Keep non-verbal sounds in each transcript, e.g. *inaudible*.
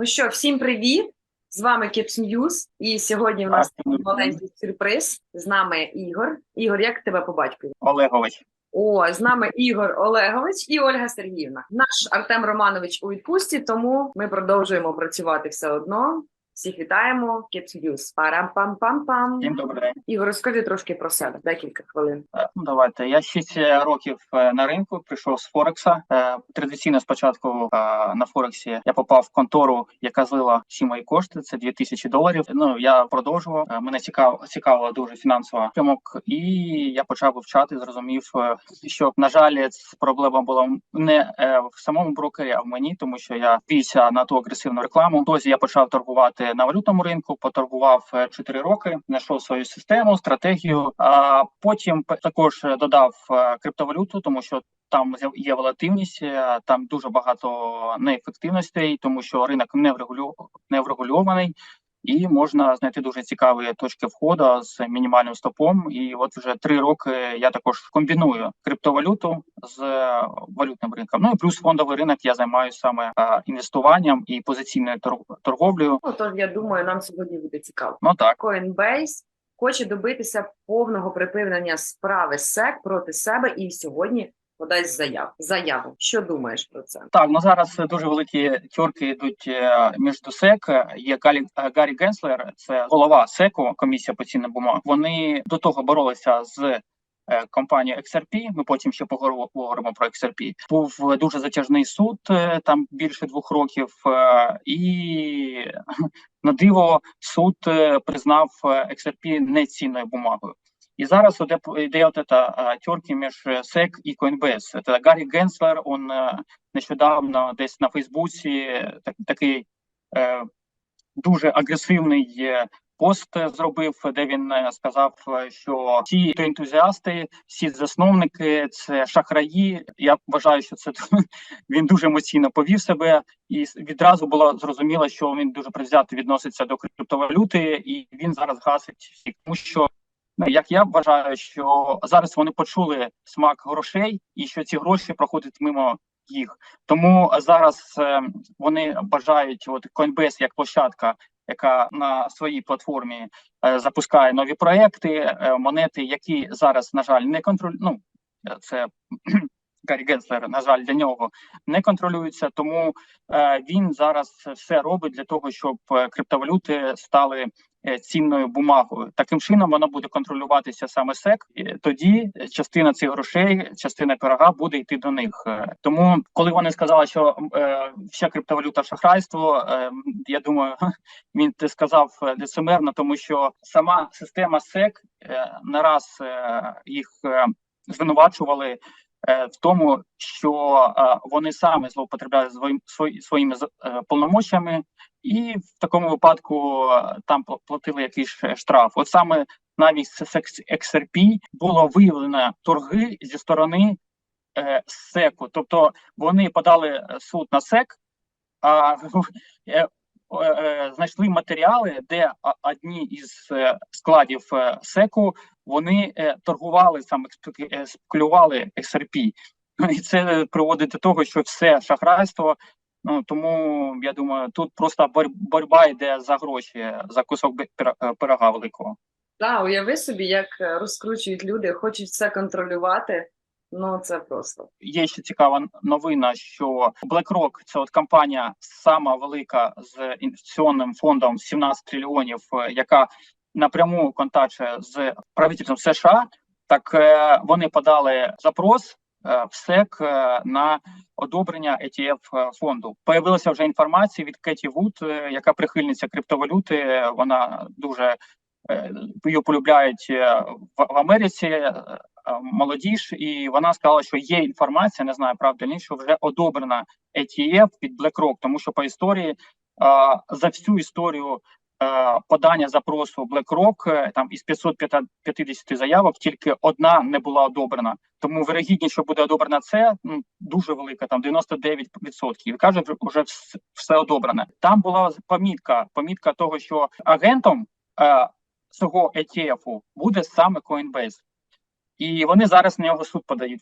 Ну що, всім привіт! З вами Kips News. І сьогодні в нас Так, маленький сюрприз. З нами Ігор. Ігор, як тебе по батькові? Олегович. О, з нами Ігор Олегович і Ольга Сергіївна. Наш Артем Романович у відпустці, тому ми продовжуємо працювати все одно. Всіх вітаємо. News. Парам-пам-пам-пам. Всім добрий день. Ігор, розкажи трошки про себе, декілька хвилин. Е, Ну, давайте. Я 6 років е, на ринку прийшов з Форекса. Е, Традиційно спочатку е, на Форексі я попав в контору, яка злила всі мої кошти. Це 2000 доларів. Ну я продовжував. Е, Мене цікав цікавила дуже фінансова прямок, і я почав вивчати. Зрозумів, е, що на жаль, проблема була не е, в самому брокері, а в мені, тому що я вівся на ту агресивну рекламу. Тозі я почав торгувати на валютному ринку. Поторгував 4 роки, знайшов свою систему, стратегію. А потім також е, додав е, криптовалюту, тому що там є волатильність, е, там дуже багато неефективностей, тому що ринок не врегульований. І можна знайти дуже цікаві точки входу з мінімальним стопом. І от вже три роки я також комбіную криптовалюту з е, валютним ринком. Ну і плюс фондовий ринок я займаюся саме е, інвестуванням і позиційною тор- торговлею. Ну, тож я думаю, нам сьогодні буде цікаво. Ну так. Coinbase хоче добитися повного припинення справи SEC проти себе і сьогодні подасть заяву. Заяву. Що думаєш про це? Так, ну зараз дуже великі тьорки йдуть е, між СЕК. Є Галі е, Гаррі Генслер, це голова СЕКу, комісія по цінним бумаг. Вони до того боролися з е, компанією XRP. Ми потім ще поговоримо про XRP. Був дуже затяжний суд, там більше двох років, і *laughs* на диво суд признав XRP нецінною бумагою. І зараз іде, йде от ета е, тьорки між е, SEC і Coinbase. Це Гаррі Генслер, он е, нещодавно десь на Фейсбуці е, так, такий е, дуже агресивний е, пост зробив, де він сказав, що всі ентузіасти, всі засновники це шахраї. Я вважаю, що це *laughs* він дуже емоційно повів себе, і відразу було зрозуміло, що він дуже предвзято відноситься до криптовалюти, і він зараз гасить всіх, тому що. Ну, як я вважаю, що зараз вони почули смак грошей, і що ці гроші проходять мимо їх. Тому зараз е, вони бажають от Coinbase як площадка, яка на своїй платформі е, запускає нові проекти, е, монети, які зараз, на жаль, не контроль... Ну, це *clears throat* Гаррі Генслер, на жаль, для нього не контролюються. Тому е, він зараз все робить для того, щоб е, криптовалюти стали цінною бумагою. Таким чином воно буде контролюватися саме СЕК. Тоді частина цих грошей, частина пирога буде йти до них. Е, Тому, коли вони сказали, що е, вся криптовалюта шахрайство, е, я думаю, він це сказав е, лицемерно, тому що сама система СЕК е, не раз е, їх е, звинувачували. Е, В тому, що е, вони саме злоупотребляють своїм своїми е, і в такому випадку там пл- платили якийсь штраф. От саме навіть з XRP було виявлено торги зі сторони СЕКу. Тобто вони подали суд на СЕК, а *laughs* знайшли матеріали, де одні із складів СЕКу вони е, торгували саме спеку- е, спекулювали XRP. І це приводить до того, що все шахрайство. Ну тому я думаю, тут просто бор- боротьба йде за гроші, за кусок е, пирога великого. Да, уяви собі, як е, розкручують люди, хочуть все контролювати. Ну це просто. Є ще цікава новина, що BlackRock – це от компанія сама велика з інвестиційним фондом 17 трильйонів, е, яка напряму контачує з правительством США. Так е, вони подали запрос е, в СЕК е, на одобрення ETF фонду. Появилася вже інформація від Кеті Вуд, яка прихильниця криптовалюти. Вона дуже її полюбляють в, Америці. Молодіж, і вона сказала, що є інформація, не знаю правда ні, що вже одобрена ETF від BlackRock, тому що по історії за всю історію подання запросу BlackRock, е, там із 550 заявок тільки одна не була одобрена. Тому вирогідність, що буде одобрена це ну, дуже велика, там 99%. І каже, вже все одобрене. Там була помітка, помітка того, що агентом е, цього ETF буде саме Coinbase. І вони зараз на нього суд подають.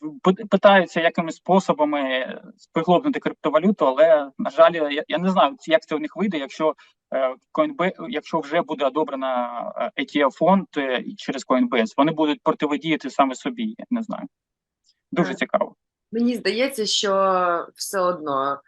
Питаються, якими способами приглобнути криптовалюту, але на жаль, я, я не знаю, як це у них вийде, якщо е, Coinbase, якщо вже буде одобрена е, ETF фонд е, через Coinbase, вони будуть противодіяти саме собі. Я не знаю. Дуже цікаво. Мені здається, що все одно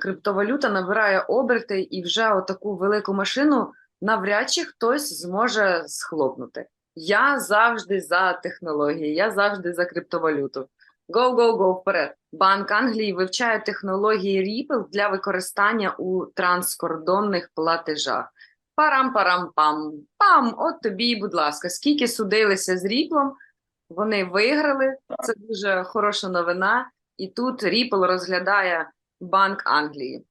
криптовалюта набирає оберти, і вже отаку велику машину навряд чи хтось зможе схлопнути. Я завжди за технології, я завжди за криптовалюту. Go, go, go вперед. Банк Англії вивчає технології Ripple для використання у транскордонних платежах. Парам-парам-пам. Пам, от тобі, будь ласка, скільки судилися з Ripple, вони виграли. Це дуже хороша новина. І тут Ripple розглядає Банк Англії.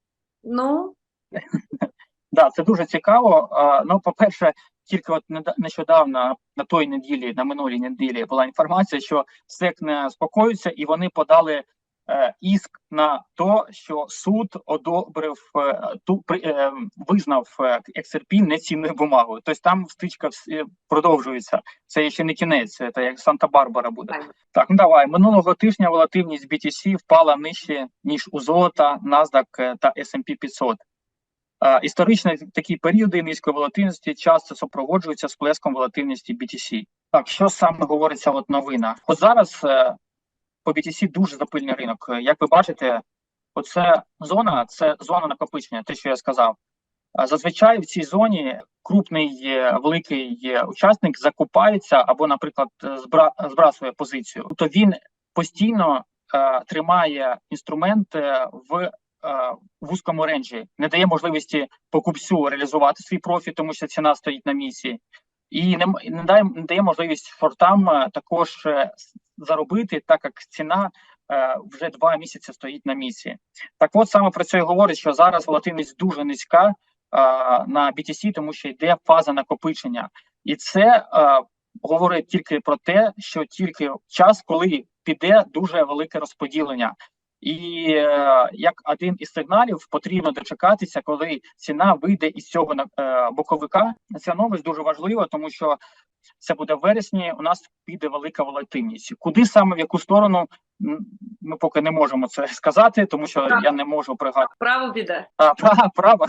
Ну, *laughs* Да, це дуже цікаво. Ну, по-перше, тільки от нещодавно на той неділі, на минулій неділі була інформація, що СЕК не спокоюється, і вони подали е, іск на то, що суд одобрив е, ту при е, визнав е, XRP нецінною бумагою. Тобто там стичка вс- продовжується. Це ще не кінець, це як Санта-Барбара буде. Так. Ну давай минулого тижня волативність BTC впала нижче ніж у золота, NASDAQ та S&P 500. Історично такі періоди низької волатильності часто супроводжуються сплеском волатильності BTC. Так, що саме говориться от новина? От зараз е, по BTC дуже запильний ринок. Е, Як ви бачите, оце зона, це зона накопичення, те, що я сказав. Зазвичай в цій зоні крупний е, великий учасник закупається або, наприклад, збра, збрасує позицію. Тобто він постійно е, тримає інструмент е, в е, вузькому ренджі, не дає можливості покупцю реалізувати свій профіт, тому що ціна стоїть на місці, і не, не дає не дає можливість шортам е, також е, заробити, так як ціна вже два місяці стоїть на місці. Так, от саме про це і говорить, що зараз волатильність дуже низька на BTC, тому що йде фаза накопичення, і це говорить тільки про те, що тільки час, коли піде дуже велике розподілення. І е, як один із сигналів потрібно дочекатися, коли ціна вийде із цього на- е, боковика. Ця новість дуже важлива, тому що це буде в вересні. У нас піде велика волатильність. Куди саме в яку сторону ми поки не можемо це сказати, тому що Так. я не можу пригадати. право піде. А, *laughs* права, права.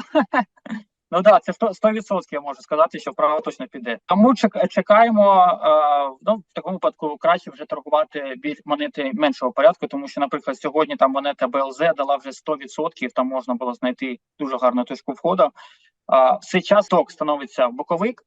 Ну да, це 100%, 100% я можу сказати, що право точно піде. Тому чекаємо. Е, ну в такому випадку краще вже торгувати біль монети меншого порядку, тому що, наприклад, сьогодні там монета БЛЗ дала вже 100%, Там можна було знайти дуже гарну точку входу. А в цей час ток становиться в боковик.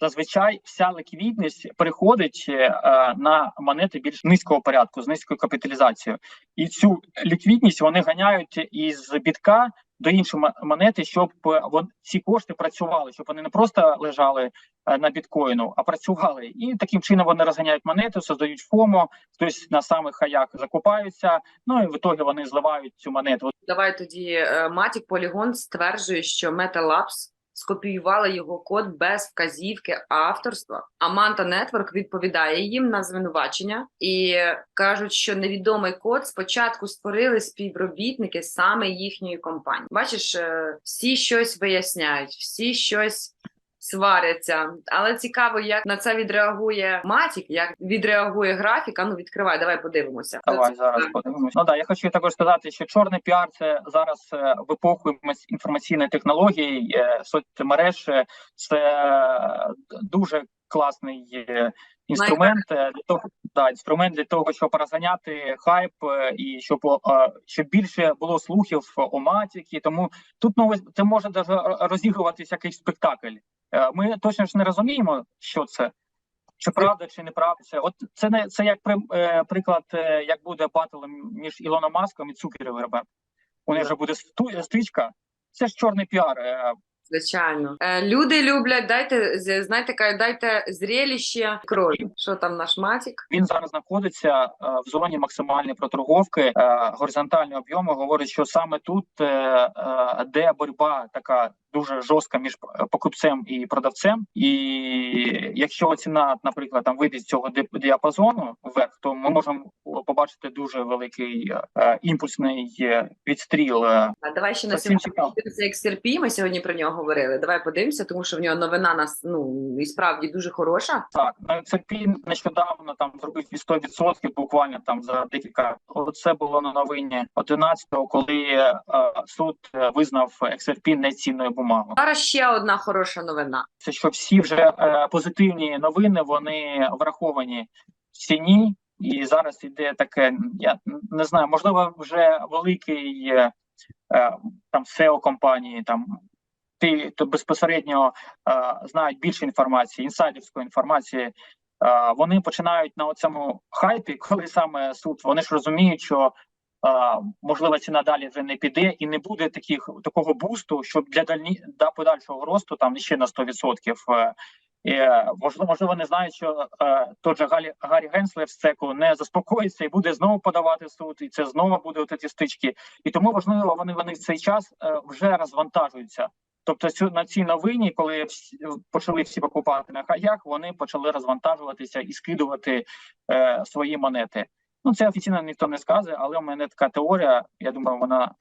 Зазвичай вся ліквідність переходить е, на монети більш низького порядку з низькою капіталізацією, і цю ліквідність вони ганяють із бітка до іншої мо- монети, щоб е, вон ці кошти працювали, щоб вони не просто лежали е, на біткоїну, а працювали. І таким чином вони розганяють монету, создають ФОМО, хтось на самих хаях закупаються. Ну і в ітогі вони зливають цю монету. Давай тоді Матік Полігон стверджує, що MetaLabs скопіювала його код без вказівки авторства. Аманта Нетворк відповідає їм на звинувачення і кажуть, що невідомий код спочатку створили співробітники саме їхньої компанії. Бачиш, е, всі щось виясняють, всі щось. Сваряться, але цікаво, як на це відреагує Матік, як відреагує графік. А ну відкривай, давай подивимося. Давай зараз подивимось. Ну да, я хочу також сказати, що чорний піар це зараз е, в епоху інформаці- інформаційної технології, е, соцмереж. е, Це дуже класний інструмент для того, да, інструмент для того, щоб розганяти хайп і щоб щоб більше було слухів о матіки. Тому тут ну, це може даже розігруватися якийсь спектакль. Е, Ми точно ж не розуміємо, що це. Чи правда, чи неправда це? От це не це як при, е, приклад, е, як буде батл між Ілоном Маском і Цукербергом. У них вже буде стичка. Це ж чорний піар. е, Звичайно, люди люблять. Дайте знаєте, кажуть, дайте зреліще крові. Що там наш матік? Він зараз знаходиться в зоні максимальної проторговки, горизонтальні об'єми. Говорить, що саме тут, де боротьба така дуже жорстка між покупцем і продавцем. І якщо ціна, наприклад, там вийде з цього діапазону вверх, то ми можемо побачити дуже великий е, імпульсний е, відстріл. е. А давай ще на сьогодні це XRP, Ми сьогодні про нього говорили. Давай подивимося, тому що в нього новина нас ну і справді дуже хороша. Так, на XRP нещодавно там зробив 100% буквально там за декілька. Це було на новині 11-го, коли е, суд е, визнав XRP нецінною бумагою. Зараз ще одна хороша новина. Це що всі вже е, позитивні новини вони враховані в ціні, і зараз іде таке. Я не знаю, можливо, вже великий е, е, там SEO компанії там. Ті, то безпосередньо е, знають більше інформації, інсайдерської інформації. Е, вони починають на цьому хайпі, *laughs* коли саме суд, вони ж розуміють, що можливо ціна далі вже не піде, і не буде таких такого бусту, щоб для дальні для подальшого росту там ще на 100%. Е, е, можливо, можливо, не знають, що е, же Галі Гаррі Генслер з ЦЕКу не заспокоїться і буде знову подавати суд, і це знову буде от ці стички. І тому важливо, вони вони в цей час е, вже розвантажуються. Тобто цю на цій новині, коли всі- почали всі покупати на хаях, вони почали розвантажуватися і скидувати е, свої монети. Ну це офіційно ніхто не скаже, але у мене така теорія. Я думаю, вона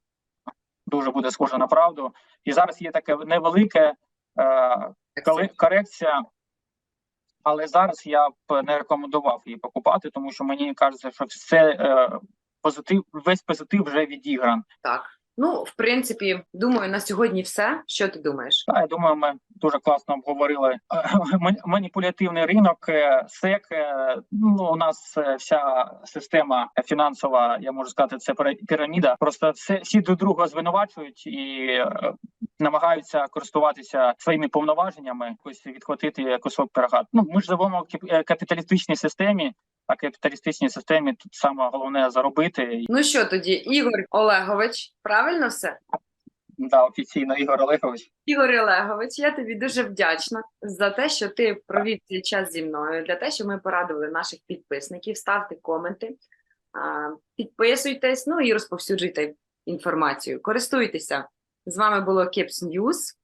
дуже буде схожа на правду. І зараз є таке невелике е, корекція. Але зараз я б не рекомендував її покупати, тому що мені кажеться, що все е, позитив, весь позитив вже відігран. Так. Ну, в принципі, думаю, на сьогодні все. Що ти думаєш? Та, я думаю, ми дуже класно обговорили е, *laughs* маніпулятивний ринок, е, СЕК. е, Ну, у нас вся система фінансова, я можу сказати, це піра- піраміда. Просто все всі до друга звинувачують і намагаються користуватися своїми повноваженнями, якось відхватити кусок пирога. Ну ми ж живемо в капіталістичній системі. А капіталістичній системі тут саме головне заробити. Ну що тоді, Ігор Олегович, правильно все? Да, офіційно Ігор Олегович. Ігор Олегович, я тобі дуже вдячна за те, що ти провів цей час зі мною, для те, що ми порадили наших підписників. Ставте коменти, підписуйтесь, ну і розповсюджуйте інформацію. Користуйтеся. З вами було Кепс Ньюз.